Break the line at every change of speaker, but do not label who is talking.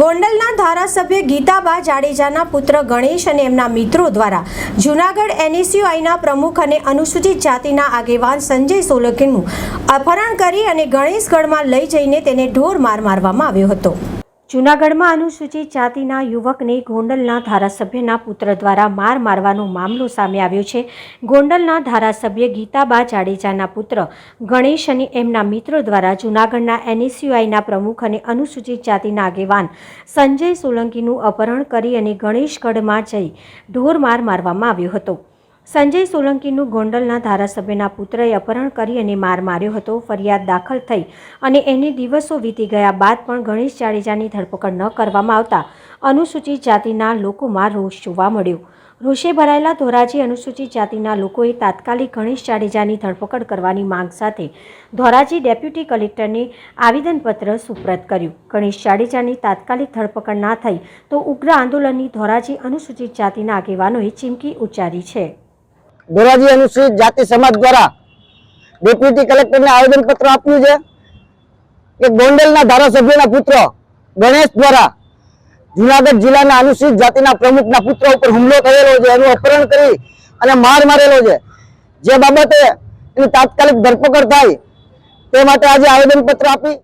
ગોંડલના ધારાસભ્ય ગીતાબા જાડેજાના પુત્ર ગણેશ અને એમના મિત્રો દ્વારા જૂનાગઢ એનએસયુઆઈના પ્રમુખ અને અનુસૂચિત જાતિના આગેવાન સંજય સોલંકીનું અપહરણ કરી અને ગણેશગઢમાં લઈ જઈને તેને ઢોર માર મારવામાં આવ્યો હતો. જૂનાગઢમાં અનુસૂચિત જાતિના યુવકને ગોંડલના ધારાસભ્યના પુત્ર દ્વારા માર મારવાનો મામલો સામે આવ્યો છે. ગોંડલના ધારાસભ્ય ગીતાબા જાડેજાના પુત્ર ગણેશ અને એમના મિત્રો દ્વારા જૂનાગઢના એનએસયુઆઈના પ્રમુખ અને અનુસૂચિત જાતિના આગેવાન સંજય સોલંકીનું અપહરણ કરી અને ગણેશગઢમાં જઈ ઢોર માર મારવામાં આવ્યો હતો. સંજય સોલંકીનું ગોંડલના ધારાસભ્યના પુત્રએ અપહરણ કરી અને માર માર્યો હતો. ફરિયાદ દાખલ થઈ અને એને દિવસો વીતી ગયા બાદ પણ ગણેશ જાડેજાની ધરપકડ ન કરવામાં આવતા અનુસૂચિત જાતિના લોકોમાં રોષ જોવા મળ્યો. રોષે ભરાયેલા ધોરાજી અનુસૂચિત જાતિના લોકોએ તાત્કાલિક ગણેશ જાડેજાની ધરપકડ કરવાની માંગ સાથે ધોરાજી ડેપ્યુટી કલેક્ટરને આવેદનપત્ર સુપ્રત કર્યું. ગણેશ જાડેજાની તાત્કાલિક ધરપકડ ના થઈ તો ઉગ્ર આંદોલનની ધોરાજી અનુસૂચિત જાતિના આગેવાનોએ ચીમકી ઉચ્ચારી છે.
ધોરાજી અનુસૂચિત જાતિ સમાજ દ્વારા ડેપ્યુટી કલેક્ટરને આવેદનપત્ર આપ્યું છે. કે ગોંડલના ધારાસભ્યના પુત્ર ગણેશ દ્વારા જુનાગઢ જિલ્લાના અનુસૂચિત જાતિના પ્રમુખના પુત્ર ઉપર હુમલો થયેલો છે, એનું અપહરણ કરી અને માર મારેલો છે. જે બાબતે એની તાત્કાલિક ધરપકડ થાય તે માટે આજે આવેદનપત્ર આપી